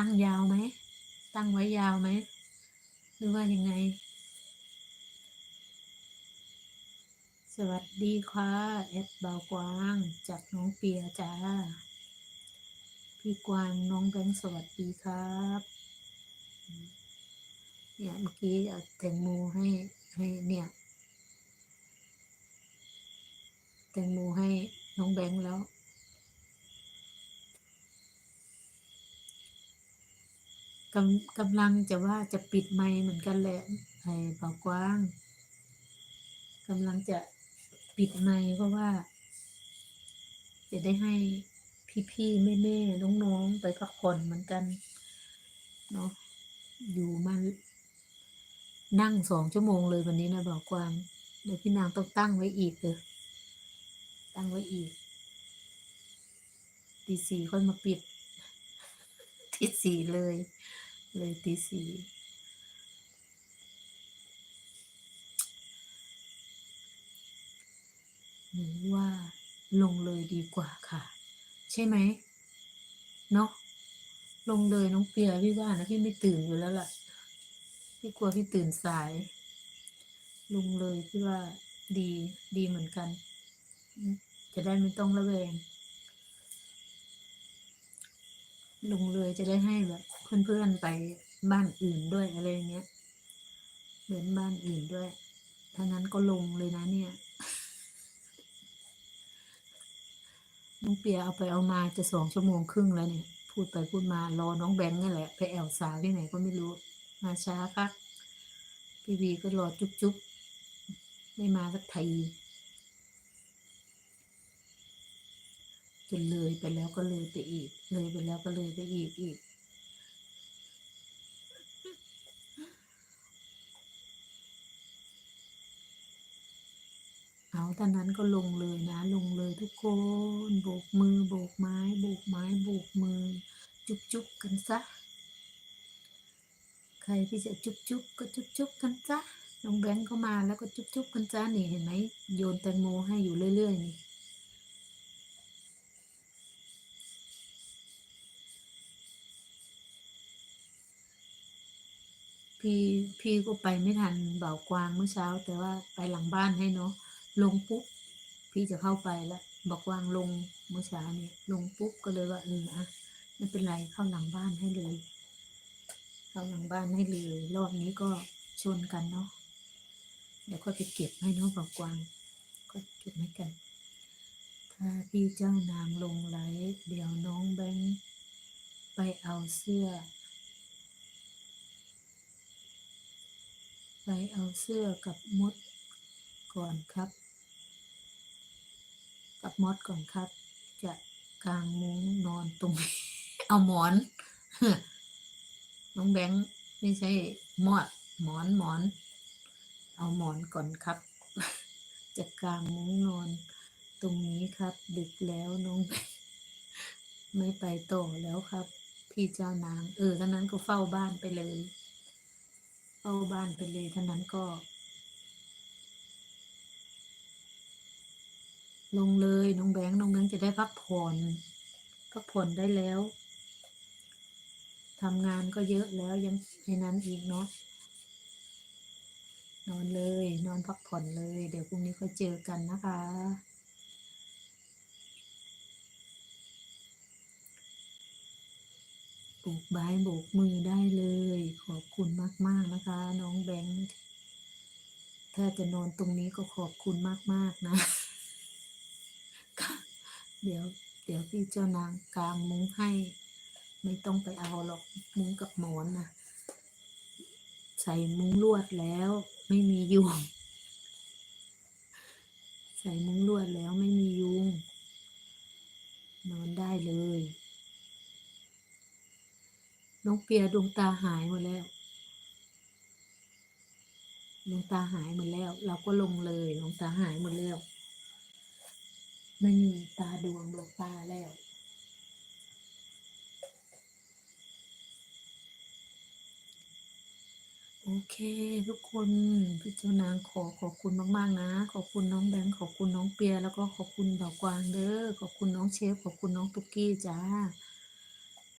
ตั้งยาวไหม ตั้งไว้ยาวไหม หรือว่ายังไง สวัสดีค่ะแอดเบากวางจากน้องเปียจ้า พี่กวางน้องแบงค์สวัสดีครับเนี่ยเมื่อกี้เอาแตงโมให้ให้เนี่ยแตงโมให้น้องแบงค์แล้ว กำกำลังจะว่าจะปิดไมค์เหมือนกันแหละไอ้เบากว้างกำลังจะปิดไมค์เพราะว่า จะได้ให้พี่ๆแม่ๆน้องๆไปพักผ่อนเหมือนกันเนาะอยู่มานั่งสองชั่วโมงเลยวันนี้นะบอกกวางเดี๋ยวพี่นางต้องตั้งไว้อีกเลยตั้งไว้อีกตีสี่ค่อยมาปิดตีสี่เลย เลยตีสี่หนูว่าลงเลยดีกว่าค่ะ ใช่ไหมเนาะลงเลยน้องเปียพี่ว่านะพี่ไม่ตื่นอยู่แล้วล่ะพี่กลัวพี่ตื่นสาย ลงเลยพี่ว่าดีดีเหมือนกัน จะได้ไม่ต้องระแวง ลงเลยจะได้ให้แบบเพื่อนๆไปบ้านอื่นด้วยอะไรเงี้ยเดินบ้านอื่นด้วยถ้านั้นก็ลงเลยนะเนี่ยน้องเปียเอาไปเอามาจะสองชั่วโมงครึ่งแล้วเนี่ย พูดไปพูดมารอน้องแบงค์นี่แหละ ไปแอลสาวที่ไหนก็ไม่รู้ มาช้าคักพี่วีก็รอจุ๊บจุ๊บไม่มาสักที จนเลยไปแล้วก็เลยไปอีก เลยไปแล้วก็เลยไปอีกอีก เอาตอนนั้นก็ลงเลยนะ ลงเลยทุกคนโบกมือโบกไม้โบกไม้โบกมือ จุ๊บจุ๊บกันซะ ใครที่จะจุ๊บจุ๊บก็จุ๊บจุ๊บกันซะน้องแบงค์ก็มาแล้วก็จุ๊บจุ๊บกันจ้านี่เห็นไหมโยนแตงโมให้อยู่เรื่อยๆนี่ พี่พี่ก็ไปไม่ทันเบากวางเมื่อเช้า แต่ว่าไปหลังบ้านให้เนาะลงปุ๊บพี่จะเข้าไปแล้วบอกวางลงเมื่อเช้าเนี่ยลงปุ๊บก็เลยว่าเอออะไม่เป็นไรเข้าหลังบ้านให้เลย เข้าหลังบ้านให้เลยรอบนี้ก็ชนกันเนาะเดี๋ยวก็ไปเก็บให้เนาะบอกวางก็เก็บให้กันถ้าพี่เจ้านางลงไหลเดี๋ยวน้องแบงค์ไปเอาเสื้อ ไปเอาเสื้อกับมดก่อนครับ กับมดก่อนครับ จะกางมุ้งนอนตรง เอาหมอนน้องแบงค์ไม่ใช่มอดหมอนหมอน เอาหมอนก่อนครับ จะกางมุ้งนอนตรงนี้ครับ ดึกแล้วน้องไม่ไปต่อแล้วครับ พี่เจ้านาง เออท่านั้นก็เฝ้าบ้านไปเลย เข้าบ้านไปเลยเท่านั้นก็ ลงเลยน้องแบงค์น้องแบงค์จะได้พักผ่อนพักผ่อนได้แล้วทำงานก็เยอะแล้วยังในนั้นอีกเนาะนอนเลย นอนพักผ่อนเลย เดี๋ยวพรุ่งนี้ค่อยเจอกันนะคะ โบ กบายโบกมือได้เลย ขอบคุณมาก ๆ นะคะ น้องแบงค์ถ้าจะนอนตรงนี้ก็ขอบคุณมาก ๆ นะ เดี๋ยว เดี๋ยวพี่เจ้านางกางมุ้งให้ ไม่ต้องไปเอาหรอกมุ้งกับหมอนนะใส่มุ้งลวดแล้ว ไม่มียุงใส่มุ้งลวดแล้วไม่มียุง นอนได้เลย น้อง เปียดวงตาหายหมดแล้ว ดวงตาหายหมดแล้ว เราก็ลงเลยดวงตาหายหมดแล้ว ไม่มีตาดวงดวงตาแล้วโอเค ทุกคนพี่เจ้านางขอขอบคุณมากๆนะ ขอบคุณน้องแบงค์ขอบคุณน้องเปีย แล้วก็ขอบคุณดอกกวางเด้อขอบคุณน้องเชฟขอบคุณน้องตุ๊กกี้จ้า